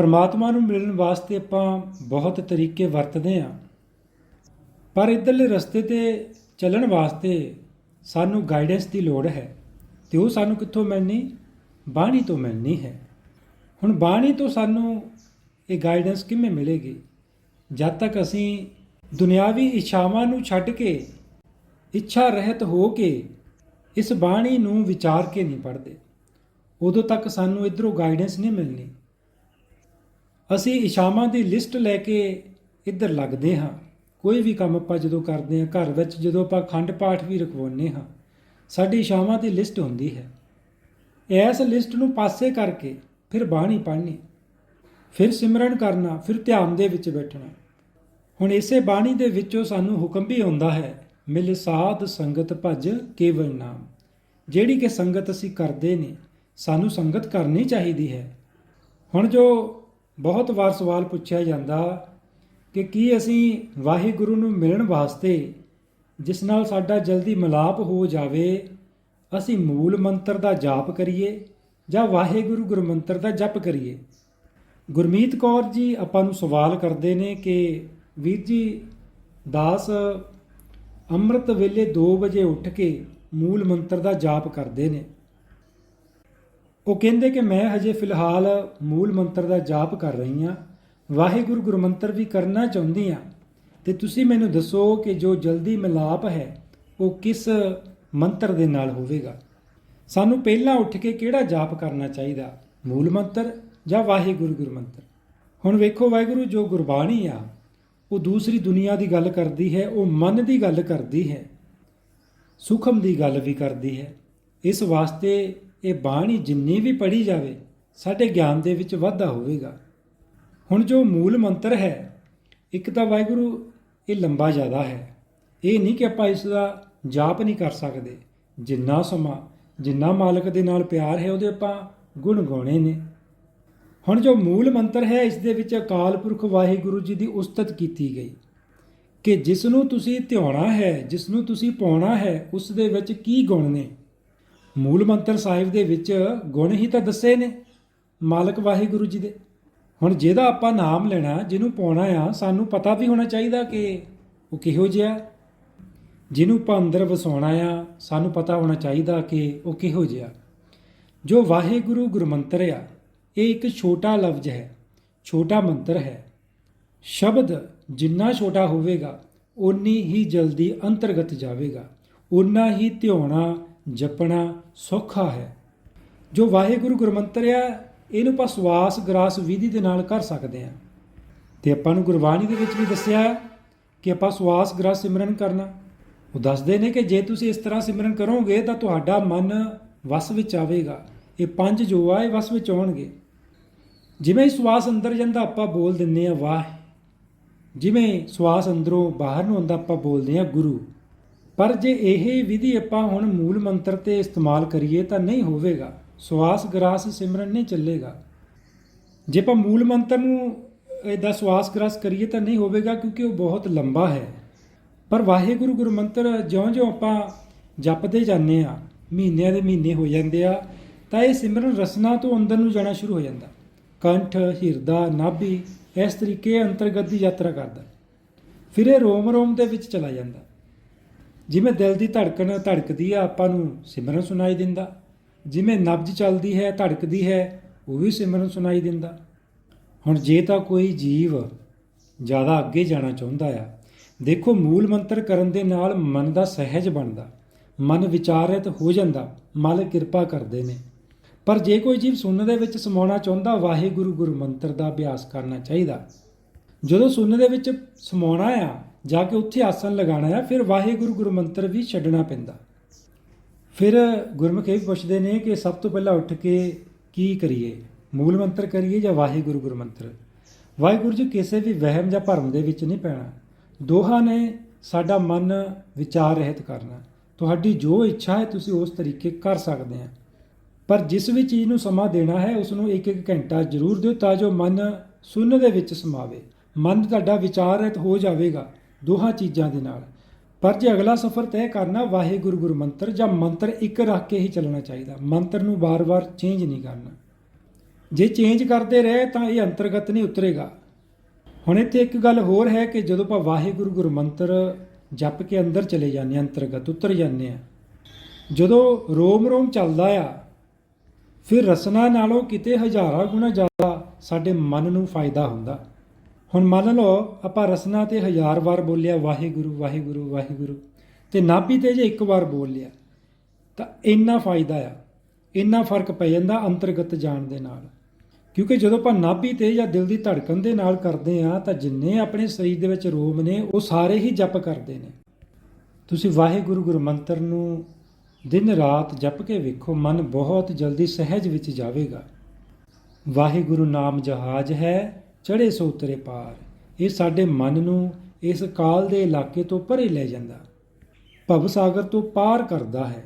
ਪਰਮਾਤਮਾ ਨੂੰ ਮਿਲਣ ਵਾਸਤੇ ਆਪਾਂ ਬਹੁਤ ਤਰੀਕੇ ਵਰਤਦੇ ਹਾਂ। ਪਰ ਇਧਰਲੇ ਰਸਤੇ ਤੇ ਚੱਲਣ ਵਾਸਤੇ ਸਾਨੂੰ ਗਾਈਡੈਂਸ ਦੀ ਲੋੜ ਹੈ ਤੇ ਉਹ ਸਾਨੂੰ ਕਿੱਥੋਂ ਮਿਲਣੀ? ਬਾਣੀ ਤੋਂ ਮਿਲਣੀ ਹੈ। ਹੁਣ ਬਾਣੀ ਤੋਂ ਸਾਨੂੰ ਇਹ ਗਾਈਡੈਂਸ ਕਿਵੇਂ ਮਿਲੇਗੀ? ਜਦ ਤੱਕ ਅਸੀਂ ਦੁਨਿਆਵੀ ਇੱਛਾਵਾਂ ਨੂੰ ਛੱਡ ਕੇ ਇੱਛਾ ਰਹਿਤ ਹੋ ਕੇ ਇਸ ਬਾਣੀ ਨੂੰ ਵਿਚਾਰ ਕੇ ਨਹੀਂ ਪੜ੍ਹਦੇ, ਉਦੋਂ ਤੱਕ ਸਾਨੂੰ ਇਧਰੋਂ ਗਾਈਡੈਂਸ ਨਹੀਂ ਮਿਲਣੀ। ਅਸੀਂ ਇਸ਼ਾਵਾਂ ਦੀ ਲਿਸਟ ਲੈ ਕੇ ਇੱਧਰ ਲੱਗਦੇ ਹਾਂ। ਕੋਈ ਵੀ ਕੰਮ ਆਪਾਂ ਜਦੋਂ ਕਰਦੇ ਹਾਂ, ਘਰ ਵਿੱਚ ਜਦੋਂ ਆਪਾਂ ਖੰਡ ਪਾਠ ਵੀ ਰਖਵਾਉਂਦੇ ਹਾਂ, ਸਾਡੀ ਇਸ਼ਾਵਾਂ ਦੀ ਲਿਸਟ ਹੁੰਦੀ ਹੈ। ਇਸ ਲਿਸਟ ਨੂੰ ਪਾਸੇ ਕਰਕੇ ਫਿਰ ਬਾਣੀ ਪੜ੍ਹਨੀ, ਫਿਰ ਸਿਮਰਨ ਕਰਨਾ, ਫਿਰ ਧਿਆਨ ਦੇ ਵਿੱਚ ਬੈਠਣਾ। ਹੁਣ ਇਸੇ ਬਾਣੀ ਦੇ ਵਿੱਚੋਂ ਸਾਨੂੰ ਹੁਕਮ ਵੀ ਆਉਂਦਾ ਹੈ, ਮਿਲ ਸਾਧ ਸੰਗਤ ਭਜ ਕੇਵਲ ਨਾਮ। ਜਿਹੜੀ ਕਿ ਸੰਗਤ ਅਸੀਂ ਕਰਦੇ ਨੇ, ਸਾਨੂੰ ਸੰਗਤ ਕਰਨੀ ਚਾਹੀਦੀ ਹੈ। ਹੁਣ ਜੋ ਬਹੁਤ ਵਾਰ ਸਵਾਲ ਪੁੱਛਿਆ ਜਾਂਦਾ ਕਿ ਕੀ ਅਸੀਂ ਵਾਹਿਗੁਰੂ ਨੂੰ ਮਿਲਣ ਵਾਸਤੇ ਜਿਸ ਨਾਲ ਸਾਡਾ ਜਲਦੀ ਮਿਲਾਪ ਹੋ ਜਾਵੇ, ਅਸੀਂ ਮੂਲ ਮੰਤਰ ਦਾ ਜਾਪ ਕਰੀਏ ਜਾਂ ਵਾਹਿਗੁਰੂ ਗੁਰਮੰਤਰ ਦਾ ਜਪ ਕਰੀਏ? ਗੁਰਮੀਤ ਕੌਰ ਜੀ ਆਪਾਂ ਨੂੰ ਸਵਾਲ ਕਰਦੇ ਨੇ ਕਿ ਵੀਰ ਜੀ, ਦਾਸ ਅੰਮ੍ਰਿਤ ਵੇਲੇ 2 ਵਜੇ ਉੱਠ ਕੇ ਮੂਲ ਮੰਤਰ ਦਾ ਜਾਪ ਕਰਦੇ ਨੇ। ਉਹ ਕਹਿੰਦੇ ਕਿ ਮੈਂ ਹਜੇ ਫਿਲਹਾਲ ਮੂਲ ਮੰਤਰ ਦਾ ਜਾਪ ਕਰ ਰਹੀ ਹਾਂ। ਵਾਹਿਗੁਰੂ ਗੁਰਮੰਤਰ ਵੀ ਕਰਨਾ ਚਾਹੁੰਦੀ ਹਾਂ। ਤੇ ਤੁਸੀਂ ਮੈਨੂੰ ਦੱਸੋ ਕਿ ਜੋ ਜਲਦੀ ਮਿਲਾਪ ਹੈ, ਉਹ ਕਿਸ ਮੰਤਰ ਦੇ ਨਾਲ ਹੋਵੇਗਾ? ਸਾਨੂੰ ਪਹਿਲਾਂ ਉੱਠ ਕੇ ਕਿਹੜਾ ਜਾਪ ਕਰਨਾ ਚਾਹੀਦਾ? ਮੂਲ ਮੰਤਰ ਜਾਂ ਵਾਹਿਗੁਰੂ ਗੁਰਮੰਤਰ? ਹੁਣ ਵੇਖੋ, ਵਾਹਿਗੁਰੂ ਜੋ ਗੁਰਬਾਣੀ ਆ, ਉਹ ਦੂਸਰੀ ਦੁਨੀਆ ਦੀ ਗੱਲ ਕਰਦੀ ਹੈ, ਉਹ ਮਨ ਦੀ ਗੱਲ ਕਰਦੀ ਹੈ, ਸੁਖਮ ਦੀ ਗੱਲ ਵੀ ਕਰਦੀ ਹੈ। ਇਸ ਵਾਸਤੇ ਇਹ ਬਾਣੀ ਜਿੰਨੀ ਵੀ ਪੜ੍ਹੀ ਜਾਵੇ, ਸਾਡੇ ਗਿਆਨ ਦੇ ਵਿੱਚ ਵਾਧਾ ਹੋਵੇਗਾ। ਹੁਣ ਜੋ ਮੂਲ ਮੰਤਰ ਹੈ, ਇੱਕ ਤਾਂ ਵਾਹਿਗੁਰੂ ਇਹ ਲੰਬਾ ਜ਼ਿਆਦਾ ਹੈ। ਇਹ ਨਹੀਂ ਕਿ ਆਪਾਂ ਇਸ ਦਾ ਜਾਪ ਨਹੀਂ ਕਰ ਸਕਦੇ। ਜਿੰਨਾ ਸਮਾਂ, ਜਿੰਨਾ ਮਾਲਕ ਦੇ ਨਾਲ ਪਿਆਰ ਹੈ, ਉਹਦੇ ਆਪਾਂ ਗੁਣ ਗਾਉਣੇ ਨੇ। ਹੁਣ ਜੋ ਮੂਲ ਮੰਤਰ ਹੈ, ਇਸ ਦੇ ਵਿੱਚ ਅਕਾਲ ਪੁਰਖ ਵਾਹਿਗੁਰੂ ਜੀ ਦੀ ਉਸਤਤ ਕੀਤੀ ਗਈ। ਕਿ ਜਿਸ ਨੂੰ ਤੁਸੀਂ ਧਿਆਉਣਾ ਹੈ ਜਿਸ ਨੂੰ ਤੁਸੀਂ ਪਾਉਣਾ ਹੈ, ਉਸ ਦੇ ਵਿੱਚ ਕੀ ਗੁਣ ਨੇ? ਮੂਲ ਮੰਤਰ ਸਾਹਿਬ ਦੇ ਵਿੱਚ ਗੁਣ ਹੀ ਤਾਂ ਦੱਸੇ ਨੇ, ਮਾਲਕ ਵਾਹਿਗੁਰੂ ਜੀ ਦੇ। ਹੁਣ ਜਿਹਦਾ ਆਪਾਂ ਨਾਮ ਲੈਣਾ, ਜਿਹਨੂੰ ਪਾਉਣਾ ਆ, ਸਾਨੂੰ ਪਤਾ ਵੀ ਹੋਣਾ ਚਾਹੀਦਾ ਕਿ ਉਹ ਕਿਹੋ ਜਿਹਾ ਜਿਹਨੂੰ ਆਪਾਂ ਅੰਦਰ ਵਸਾਉਣਾ ਆ, ਸਾਨੂੰ ਪਤਾ ਹੋਣਾ ਚਾਹੀਦਾ ਕਿ ਉਹ ਕਿਹੋ ਜਿਹਾ ਜੋ ਵਾਹਿਗੁਰੂ ਗੁਰਮੰਤਰ ਆ, ਇਹ ਇੱਕ ਛੋਟਾ ਲਫ਼ਜ਼ ਹੈ, ਛੋਟਾ ਮੰਤਰ ਹੈ। ਸ਼ਬਦ ਜਿੰਨਾ ਛੋਟਾ ਹੋਵੇਗਾ, ਓਨੀ ਹੀ ਜਲਦੀ ਅੰਤਰਗਤ ਜਾਵੇਗਾ, ਓਨਾ ਹੀ ਧਿਆਉਣਾ ਜਪਣਾ ਸੌਖਾ ਹੈ। ਜੋ ਵਾਹਿਗੁਰੂ ਗੁਰਮੰਤਰ ਆ, ਇਹਨੂੰ ਆਪਾਂ ਸਵਾਸ ਗਰਾਸ ਵਿਧੀ ਦੇ ਨਾਲ ਕਰ ਸਕਦੇ ਹਾਂ। ਤੇ ਆਪਾਂ ਨੂੰ ਗੁਰਬਾਣੀ ਦੇ ਵਿੱਚ ਵੀ ਦੱਸਿਆ ਕਿ ਆਪਾਂ ਸਵਾਸ ਗਰਾਸ ਸਿਮਰਨ ਕਰਨਾ। ਉਹ ਦੱਸਦੇ ਨੇ ਕਿ ਜੇ ਤੁਸੀਂ ਇਸ ਤਰ੍ਹਾਂ ਸਿਮਰਨ ਕਰੋਗੇ ਤਾਂ ਤੁਹਾਡਾ ਮਨ ਵਸ ਵਿੱਚ ਆਵੇਗਾ। ਇਹ ਪੰਜ ਜੋ ਆ, ਇਹ ਵਸ ਵਿੱਚ ਆਉਣਗੇ। ਜਿਵੇਂ ਹੀ ਸਵਾਸ ਅੰਦਰ ਜਾਂਦਾ, ਆਪਾਂ ਬੋਲ ਦਿੰਨੇ ਆ ਵਾਹ। ਜਿਵੇਂ ਸਵਾਸ ਅੰਦਰੋਂ ਬਾਹਰ ਨੂੰ ਆਉਂਦਾ, ਆਪਾਂ ਬੋਲਦੇ ਆ ਗੁਰੂ। ਪਰ ਜੇ ਇਹ ਵਿਧੀ ਆਪਾਂ ਹੁਣ ਮੂਲ ਮੰਤਰ ਤੇ ਇਸਤੇਮਾਲ ਕਰੀਏ ਤਾਂ ਨਹੀਂ ਹੋਵੇਗਾ। ਸਵਾਸ ਗਰਾਸ ਸਿਮਰਨ ਨਹੀਂ ਚੱਲੇਗਾ। ਜੇ ਆਪਾਂ ਮੂਲ ਮੰਤਰ ਨੂੰ ਇਹਦਾ ਸਵਾਸ ਗਰਾਸ ਕਰੀਏ ਤਾਂ ਨਹੀਂ ਹੋਵੇਗਾ ਕਿਉਂਕਿ ਉਹ ਬਹੁਤ ਲੰਬਾ ਹੈ। ਪਰ ਵਾਹਿਗੁਰੂ ਗੁਰਮੰਤਰ ਜਿਉਂ-ਜਿਉਂ ਆਪਾਂ ਜਪਦੇ ਜਾਂਦੇ ਆ ਮਹੀਨਿਆਂ ਦੇ ਮਹੀਨੇ ਹੋ ਜਾਂਦੇ ਆ, ਤਾਂ ਇਹ ਸਿਮਰਨ ਰਸਨਾ ਤੋਂ ਅੰਦਰ ਨੂੰ ਜਾਣਾ ਸ਼ੁਰੂ ਹੋ ਜਾਂਦਾ। ਕੰਠ, ਹਿਰਦਾ, ਨਾਭੀ, ਇਸ ਤਰੀਕੇ ਅੰਤਰਗਤ ਦੀ ਯਾਤਰਾ ਕਰਦਾ। ਫਿਰ ਇਹ ਰੋਮ ਰੋਮ ਦੇ ਵਿੱਚ ਚਲਾ ਜਾਂਦਾ। ਜਿਵੇਂ ਦਿਲ ਦੀ ਧੜਕਣ ਧੜਕਦੀ ਆ ਆਪਾਂ ਨੂੰ ਸਿਮਰਨ ਸੁਣਾਈ ਦਿੰਦਾ। ਜਿਵੇਂ ਨਬਜ ਚੱਲਦੀ ਹੈ ਧੜਕਦੀ ਹੈ, ਉਹ ਵੀ ਸਿਮਰਨ ਸੁਣਾਈ ਦਿੰਦਾ। ਹੁਣ ਜੇ ਤਾਂ ਕੋਈ ਜੀਵ ਜ਼ਿਆਦਾ ਅੱਗੇ ਜਾਣਾ ਚਾਹੁੰਦਾ ਆ, ਦੇਖੋ ਮੂਲ ਮੰਤਰ ਕਰਨ ਦੇ ਨਾਲ ਮਨ ਦਾ ਸਹਿਜ ਬਣਦਾ। ਮਨ ਵਿਚਾਰਿਤ ਹੋ ਜਾਂਦਾ ਮਾਲਕ ਕਿਰਪਾ ਕਰਦੇ ਨੇ। ਪਰ ਜੇ ਕੋਈ ਜੀਵ ਸੁਣਨ ਦੇ ਵਿੱਚ ਸਮਾਉਣਾ ਚਾਹੁੰਦਾ, ਵਾਹਿਗੁਰੂ ਗੁਰੂ ਮੰਤਰ ਦਾ ਅਭਿਆਸ ਕਰਨਾ ਚਾਹੀਦਾ। ਜਦੋਂ ਸੁਣਨ ਦੇ ਵਿੱਚ ਸਮਾਉਣਾ ਆ ਜਾ ਕੇ ਉੱਥੇ ਆਸਣ ਲਗਾਉਣਾ ਆ ਫਿਰ ਵਾਹਿਗੁਰੂ ਗੁਰੂ ਮੰਤਰ ਵੀ ਛੱਡਣਾ ਪੈਂਦਾ। ਫਿਰ ਗੁਰਮੁਖ ਇਹ ਪੁੱਛਦੇ ਨੇ ਕਿ ਸਭ ਤੋਂ ਪਹਿਲਾਂ ਉੱਠ ਕੇ ਕੀ ਕਰੀਏ? ਮੂਲ ਮੰਤਰ ਕਰੀਏ ਜਾਂ ਵਾਹਿਗੁਰੂ ਗੁਰੂ ਮੰਤਰ ਵਾਹਿਗੁਰੂ ਜੀ, ਕਿਸੇ ਵੀ ਵਹਿਮ ਜਾਂ ਭਰਮ ਦੇ ਵਿੱਚ ਨਹੀਂ ਪੈਣਾ। ਦੋਹਾਂ ਨੇ ਸਾਡਾ ਮਨ ਵਿਚਾਰ ਰਹਿਤ ਕਰਨਾ। ਤੁਹਾਡੀ ਜੋ ਇੱਛਾ ਹੈ, ਤੁਸੀਂ ਉਸ ਤਰੀਕੇ ਕਰ ਸਕਦੇ ਆ। ਪਰ ਜਿਸ ਵੀ ਚੀਜ਼ ਨੂੰ ਸਮਾਂ ਦੇਣਾ ਹੈ ਉਸ ਨੂੰ ਇੱਕ ਇੱਕ ਘੰਟਾ ਜ਼ਰੂਰ ਦਿਓ ਤਾਂ ਜੋ ਮਨ ਸੁਣਨ ਦੇ ਵਿੱਚ ਸਮਾਵੇ। ਮਨ ਤੁਹਾਡਾ ਵਿਚਾਰ ਰਹਿਤ ਹੋ ਜਾਵੇਗਾ। ਦੋਹਾਂ ਚੀਜ਼ਾਂ ਦੇ ਨਾਲ। ਪਰ ਜੇ ਅਗਲਾ ਸਫ਼ਰ ਤੈਅ ਕਰਨਾ ਵਾਹਿਗੁਰੂ ਗੁਰੂ ਮੰਤਰ ਜਾਂ ਮੰਤਰ ਇੱਕ ਰੱਖ ਕੇ ਹੀ ਚੱਲਣਾ ਚਾਹੀਦਾ, ਮੰਤਰ ਨੂੰ ਬਾਰ-ਬਾਰ ਚੇਂਜ ਨਹੀਂ ਕਰਨਾ। ਜੇ ਚੇਂਜ ਕਰਦੇ ਰਹੇ ਤਾਂ ਇਹ ਅੰਤਰਗਤ ਨਹੀਂ ਉਤਰੇਗਾ। ਹੁਣ ਇੱਥੇ ਇੱਕ ਗੱਲ ਹੋਰ ਹੈ ਕਿ ਜਦੋਂ ਆਪਾਂ ਵਾਹਿਗੁਰੂ ਗੁਰੂ ਮੰਤਰ ਜਪ ਕੇ ਅੰਦਰ ਚਲੇ ਜਾਂਦੇ ਹਾਂ, ਅੰਤਰਗਤ ਉਤਰ ਜਾਂਦੇ ਆ ਜਦੋਂ ਰੋਮ ਰੋਮ ਚੱਲਦਾ ਆ, ਫਿਰ ਰਸਨਾ ਨਾਲੋਂ ਕਿਤੇ ਹਜ਼ਾਰਾਂ ਗੁਣਾ ਜ਼ਿਆਦਾ ਸਾਡੇ ਮਨ ਨੂੰ ਫਾਇਦਾ ਹੁੰਦਾ। ਹੁਣ ਮੰਨ ਲਓ ਆਪਾਂ ਰਸਨਾ ਤੇ ਹਜ਼ਾਰ ਵਾਰ ਬੋਲਿਆ, ਵਾਹਿਗੁਰੂ ਵਾਹਿਗੁਰੂ ਵਾਹਿਗੁਰੂ, ਤੇ ਨਾਭੀ ਤੇ ਜੇ ਇੱਕ ਵਾਰ ਬੋਲ ਲਿਆ, ਤਾਂ ਇੰਨਾ ਫਾਇਦਾ ਆ, ਇੰਨਾ ਫ਼ਰਕ ਪੈ ਜਾਂਦਾ ਅੰਤਰਗਤ ਜਾਣ ਦੇ ਨਾਲ। ਕਿਉਂਕਿ ਜਦੋਂ ਆਪਾਂ ਨਾਭੀ ਤੇ ਜਾਂ ਦਿਲ ਦੀ ਧੜਕਣ ਦੇ ਨਾਲ ਕਰਦੇ ਆ ਤਾਂ ਜਿੰਨੇ ਆਪਣੇ ਸਰੀਰ ਦੇ ਵਿੱਚ ਰੋਮ ਨੇ, ਉਹ ਸਾਰੇ ਹੀ ਜਪ ਕਰਦੇ ਨੇ। ਤੁਸੀਂ ਵਾਹਿਗੁਰੂ ਗੁਰੂ ਮੰਤਰ ਨੂੰ ਦਿਨ ਰਾਤ ਜਪ ਕੇ ਵੇਖੋ, ਮਨ ਬਹੁਤ ਜਲਦੀ ਸਹਿਜ ਵਿੱਚ ਜਾਵੇਗਾ। ਵਾਹਿਗੁਰੂ ਨਾਮ ਜਹਾਜ਼ ਹੈ ਚੜੇ ਸੋ ਉਤਰੇ ਪਾਰ। ਇਹ ਸਾਡੇ ਮਨ ਨੂੰ ਇਸ ਕਾਲ ਦੇ ਇਲਾਕੇ ਤੋਂ ਪਰੇ ਲੈ ਜਾਂਦਾ। ਭਵ ਸਾਗਰ ਤੋਂ ਪਾਰ ਕਰਦਾ ਹੈ।